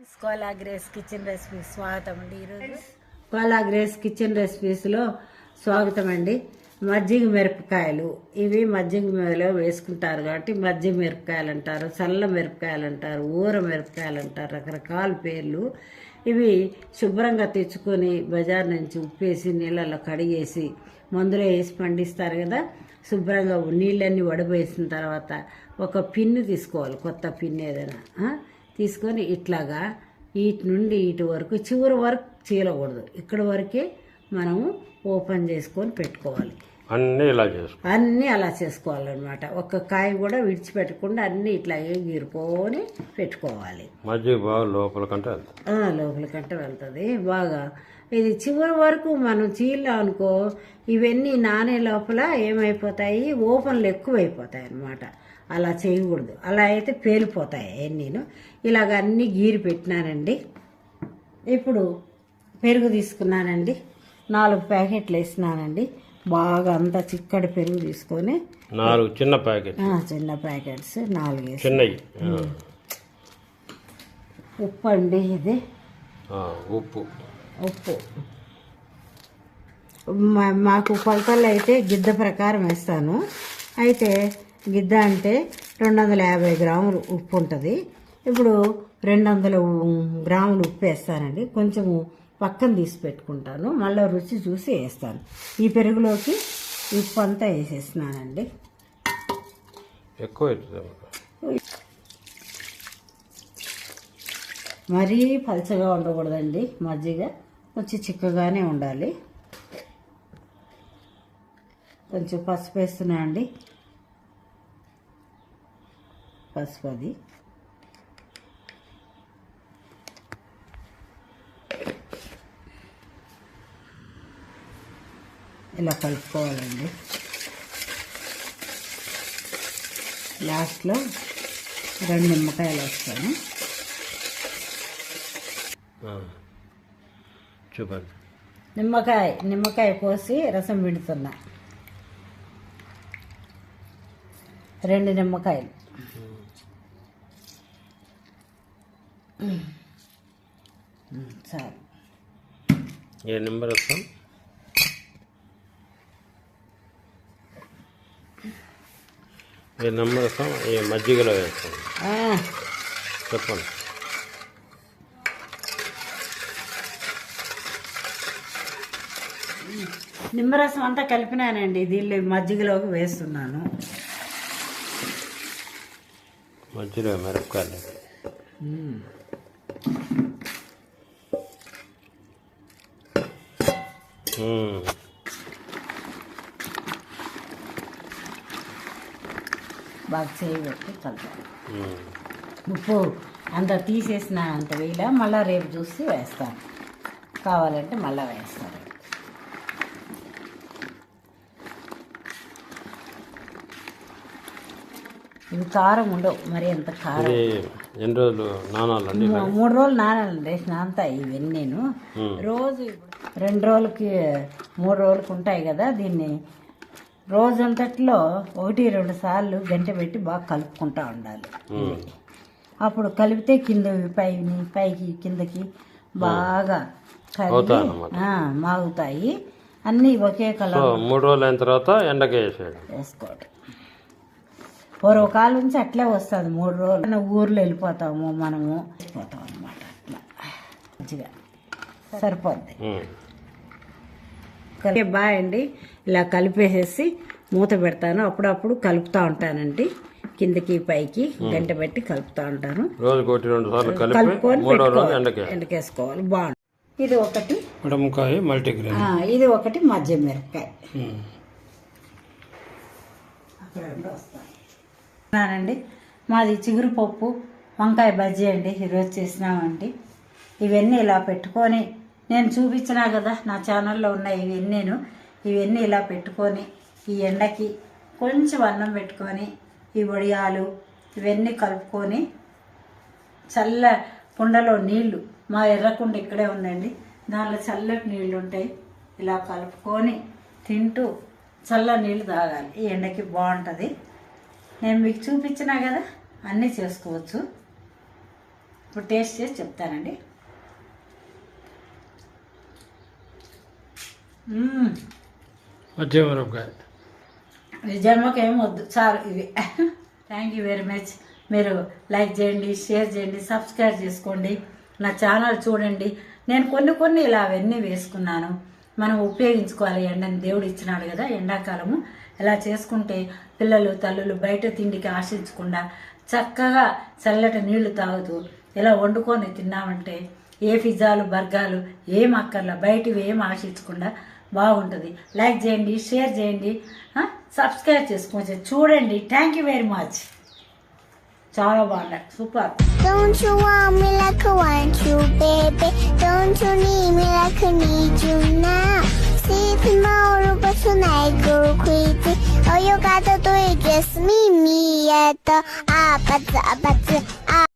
Kola grace kitchen recipe స్వాగతం అండి ఈరోజు. కోలా గ్రేస్ కిచెన్ రెసిపీస్లో స్వాగతం అండి. మజ్జిగ మిరపకాయలు. ఇవి మజ్జిగలో వేసుకుంటారు కాబట్టి మజ్జిగ మిరపకాయలు అంటారు చల్ల మిరపకాయలు అంటారు ఊర మిరపకాయలు అంటారు రకరకాల పేర్లు. ఇవి శుభ్రంగా తెచ్చుకొని బజార్ నుంచి ఉప్పేసి నీళ్ళల్లో కడిగేసి మందులో వేసి పండిస్తారు కదా. శుభ్రంగా నీళ్ళన్నీ వడబోసిన తర్వాత ఒక పిన్ను తీసుకోవాలి కొత్త పిన్ ఏదైనా? తీసుకొని ఇట్లాగా ఇటు నుండి ఇటు వరకు చివరి వరకు చీలకూడదు. ఇక్కడ వరకే మనము ఓపెన్ చేసుకొని పెట్టుకోవాలి. అన్నీ ఇలా చేసుకో అన్నీ అలా చేసుకోవాలన్నమాట. ఒక్క కాయ కూడా విడిచిపెట్టకుండా అన్నీ ఇట్లాగే గీరుకొని పెట్టుకోవాలి. మజ్జిగ బాగా లోపల కంటే వెళ్తుంది. ఆ, లోపలికంటే వెళ్తుంది. బాగా ఇది చివరి వరకు మనం చీలా అనుకో ఇవన్నీ నానే లోపల ఏమైపోతాయి? ఓపెన్లు ఎక్కువైపోతాయి అన్నమాట అలా చేయకూడదు. అలా అయితే పేలిపోతాయి అన్నీను ఇలాగ అన్నీ గీరి పెట్టినానండి. ఇప్పుడు పెరుగు తీసుకున్నానండి. నాలుగు ప్యాకెట్లు వేసినానండి. బాగా అంతా చిక్కడి పెరుగు తీసుకొని నాలుగు చిన్న ప్యాకెట్ చిన్న ప్యాకెట్స్ నాలుగు చిన్నవి. ఉప్పు అండి ఇది. ఉప్పు. ఉప్పు. మా- మాకు కొలతలు అయితే గిద్ద ప్రకారం వేస్తాను. అయితే గిద్ద అంటే రెండు వందల యాభై గ్రాములు ఉప్పు ఉంటుంది. ఇప్పుడు రెండు వందల గ్రాములు ఉప్పు వేస్తానండి. కొంచెము పక్కన తీసి పెట్టుకుంటాను. మళ్ళీ రుచి చూసి వేస్తాను. ఈ పెరుగులోకి ఉప్పు అంతా వేసేస్తున్నానండి. ఎక్కువ మరీ పలచగా ఉండకూడదండి. మజ్జిగ కొంచెం చిక్కగానే ఉండాలి. కొంచెం పసుపు వేస్తున్నా అండి పసుపు అది. ఇలా కలుపుకోవాలండి. లాస్ట్లో రెండు నిమ్మకాయలు వేస్తాను. చూపండి నిమ్మకాయ నిమ్మకాయ కోసి రసం పిండుతున్నా. రెండు నిమ్మకాయలు. చాలు ఏ నెంబర్ వస్తాం? ఏ నెంబర్ వస్తాం? ఈ మజ్జిగలో వేస్తాం. చెప్పండి. నిమ్మరసం అంతా కలిపినానండి. దీనిలో మజ్జిగలోకి వేస్తున్నాను. మజ్జిగలో మిరపకాయలు. బాగా చేయబెట్టి కలపాలి. ఉప్పు అంత తీసేసిన అంత వేయలే మళ్ళీ రేపు చూసి వేస్తాను. కావాలంటే మళ్ళీ వేస్తాను. ఇవి కారం ఉండవు. మరి ఎంత కారం? ఎన్ని రోజులు నానాలండి మూడు రోజులు నానాలండి. నానతా ఇవన్నీ నేను. రోజు రెండు రోజులకి మూడు రోజులకి ఉంటాయి కదా దీన్ని. రోజంతట్లో ఒకటి రెండు సార్లు గంట పెట్టి బాగా కలుపుకుంటా ఉండాలి. అప్పుడు కలిపితే కింద పైని పైకి కిందకి బాగా కలిపి మాగుతాయి. అన్నీ ఒకే కలర్ మూడు రోజులు అయిన తర్వాత ఎండకి వేసుకోవడం పూర్వకాలం నుంచి అట్లే వస్తుంది. మూడు రోజులు మన ఊర్లో వెళ్ళిపోతాము మనము. వెళ్ళిపోతాం అనమాట అట్లా. మంచిగా సరిపోద్ది. కలిపి బాయ్ అండి. ఇలా కలిపేసేసి మూత పెడతాను. అప్పుడప్పుడు కలుపుతూ ఉంటానండి. కిందకి పైకి గంట పెట్టి కలుపుతూ ఉంటాను. రోజుకి ఒకటి రెండు సార్లు కలిపి కలుపుకొని ఎండకేసుకోవాలి. బాగుంది. ఇది ఒకటి. ఉడమకాయ మల్టీగ్రెయిన్ ఆ, ఇది ఒకటి మధ్య మిరపకాయ. అక్కడ రెండు వస్తాయి. అండి మాది చిగురు పప్పు వంకాయ బజ్జీ అండి. ఈరోజు చేసినామండి. ఇవన్నీ ఇలా పెట్టుకొని నేను చూపించినా కదా నా ఛానల్లో ఉన్నాయి ఇవన్నీ నేను. ఇవన్నీ ఇలా పెట్టుకొని ఈ ఎండకి కొంచెం అన్నం పెట్టుకొని ఈ వడియాలు ఇవన్నీ కలుపుకొని చల్ల కుండలో నీళ్ళు మా ఎర్రకుండ ఇక్కడే ఉందండి. దానిలో చల్లటి నీళ్ళు ఉంటాయి. ఇలా కలుపుకొని తింటూ చల్ల నీళ్ళు తాగాలి. ఈ ఎండకి బాగుంటుంది. నేను మీకు చూపించినా కదా అన్నీ చేసుకోవచ్చు. ఇప్పుడు టేస్ట్ చేసి చెప్తానండి. జన్మకి ఏం వద్దు చాలు ఇవి. థ్యాంక్ యూ వెరీ మచ్ మీరు లైక్ చేయండి షేర్ చేయండి సబ్స్క్రైబ్ చేసుకోండి. నా ఛానల్ చూడండి. నేను కొన్ని కొన్ని ఇలా అవన్నీ వేసుకున్నాను. మనం ఉపయోగించుకోవాలి ఎండని దేవుడు ఇచ్చినాడు కదా ఎండాకాలము. ఇలా చేసుకుంటే పిల్లలు తల్లులు బయట తిండికి ఆశించకుండా చక్కగా చల్లటి నీళ్ళు తాగుతూ ఇలా వండుకొని తిన్నామంటే ఏ పిజ్జాలు బర్గాలు ఏం అక్కర్లా బయటివి ఏం ఆశించకుండా బాగుంటుంది లైక్ చేయండి షేర్ చేయండి సబ్స్క్రైబ్ చేసుకోవచ్చు చూడండి థ్యాంక్ యూ వెరీ మచ్ చాలా బాగున్నాయి super Don't you want me like I want you, baby? Don't you need me like I need you now? See tomorrow, but tonight girl. All you gotta do is just meet me at the ah, but but ah.